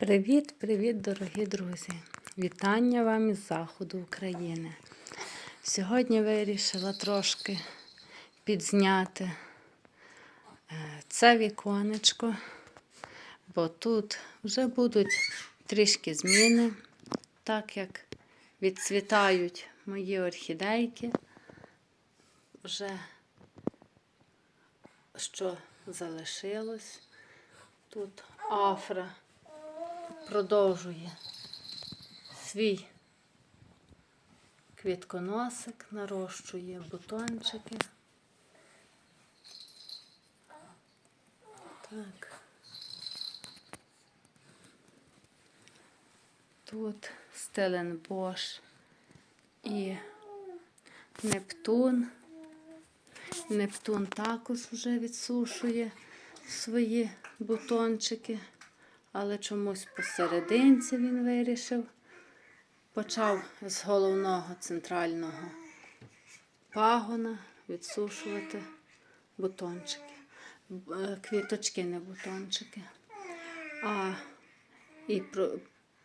Привіт, привіт, дорогі друзі! Вітання вам із заходу України. Сьогодні вирішила трошки підзняти е, це віконечко, бо тут вже будуть трішки зміни, так як відцвітають мої орхідейки. Вже що залишилось. Тут афра продовжує свій квітконосик, нарощує бутончики. Так. Тут Стеленбош і Нептун. Нептун також вже відсушує свої бутончики, але чомусь посерединці він вирішив. Почав з головного центрального пагона відсушувати бутончики. Е, Квіточки, не бутончики. А і про-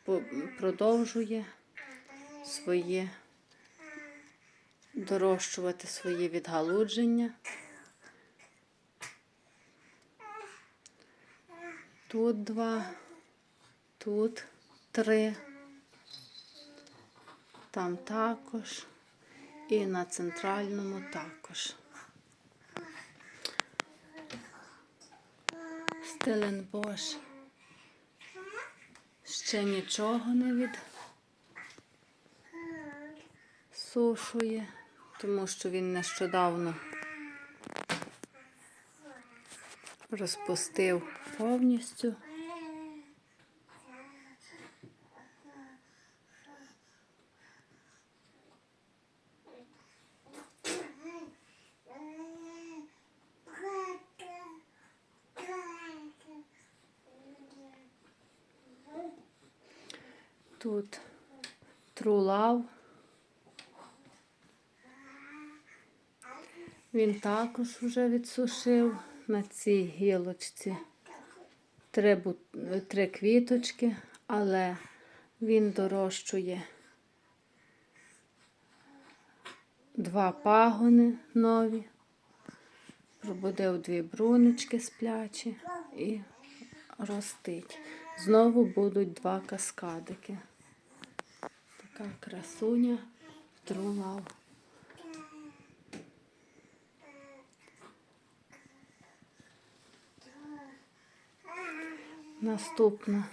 по- продовжує своє дорощувати свої відгалудження. Тут два, тут три, там також. І на центральному також. Стеленбош ще нічого не відсушує, тому що він нещодавно розпустив повністю. Тут трулав. Він також вже відсушив на цій гілочці три, три квіточки, але він дорощує два пагони нові, пробудив дві брунички сплячі і ростить. Знову будуть два каскадики. Така красуня трулав. Наступна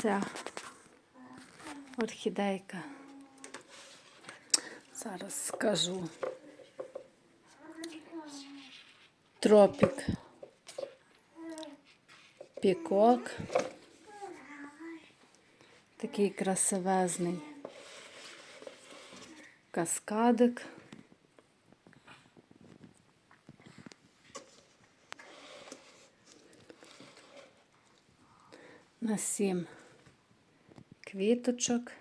ця орхідейка. Зараз скажу. Тропік. Пікок. Такий красивезний каскадик. На сім квіточок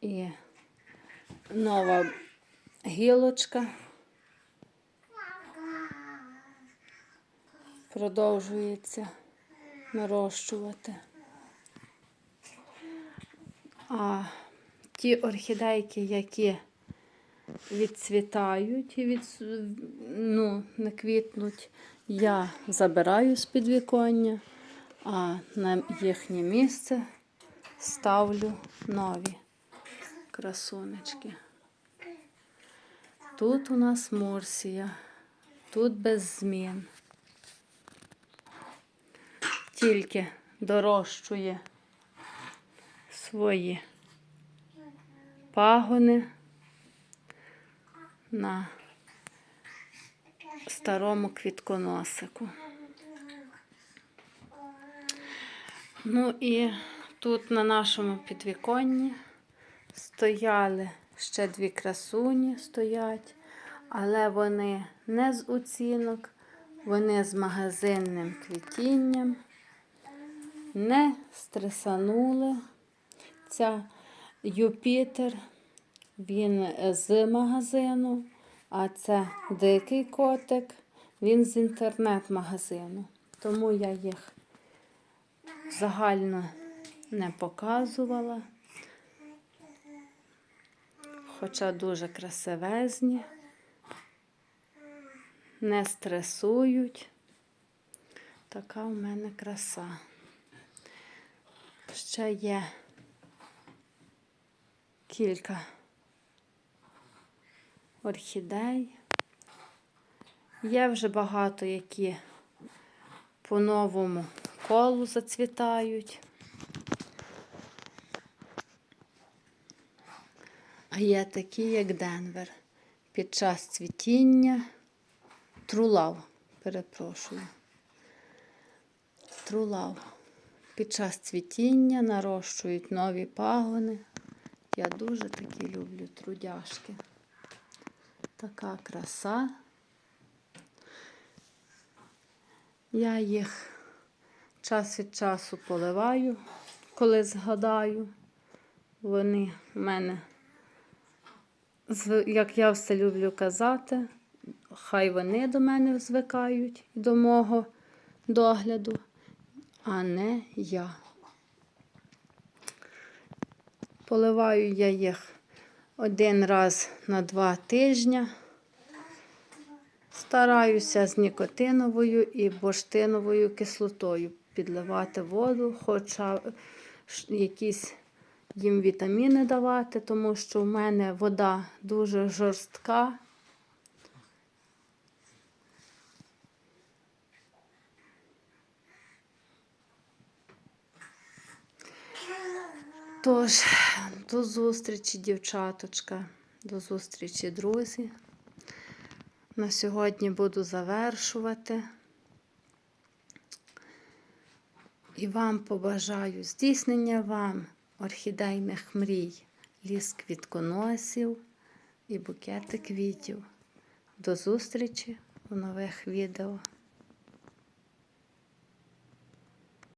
і нова гілочка. Продовжується нарощувати. А ті орхідейки, які відцвітають і від, ну, не квітнуть, я забираю з підвіконня а на їхнє місце ставлю нові красунечки. Тут у нас Мурсія, тут без змін. Тільки дорощує свої пагони на старому квітконосику. Ну і тут на нашому підвіконні стояли ще дві красуні стоять, але вони не з оцінок, вони з магазинним квітінням, не стресанули. Ця Юпітер, він з магазину, а це дикий котик, він з інтернет-магазину. Тому я їх загально не показувала. Хоча дуже красивезні, не стресують. Така в мене краса. Ще є кілька орхідей. Є вже багато, які по новому колу зацвітають. А є такі, як Денвер. Під час цвітіння трулав, перепрошую. Трулав. Під час цвітіння нарощують нові пагони. Я дуже такі люблю трудяшки. Така краса. Я їх час від часу поливаю, коли згадаю. Вони в мене, як я все люблю казати, хай вони до мене звикають до мого догляду, а не я. Поливаю я їх один раз на два тижні. Стараюся з нікотиновою і бурштиновою кислотою підливати воду, хоча якісь їм вітаміни давати, тому що в мене вода дуже жорстка. Тож, до зустрічі, дівчаточка, до зустрічі, друзі. На сьогодні буду завершувати. І вам побажаю здійснення вам орхідейних мрій, ліс квітконосів і букети квітів. До зустрічі у нових відео.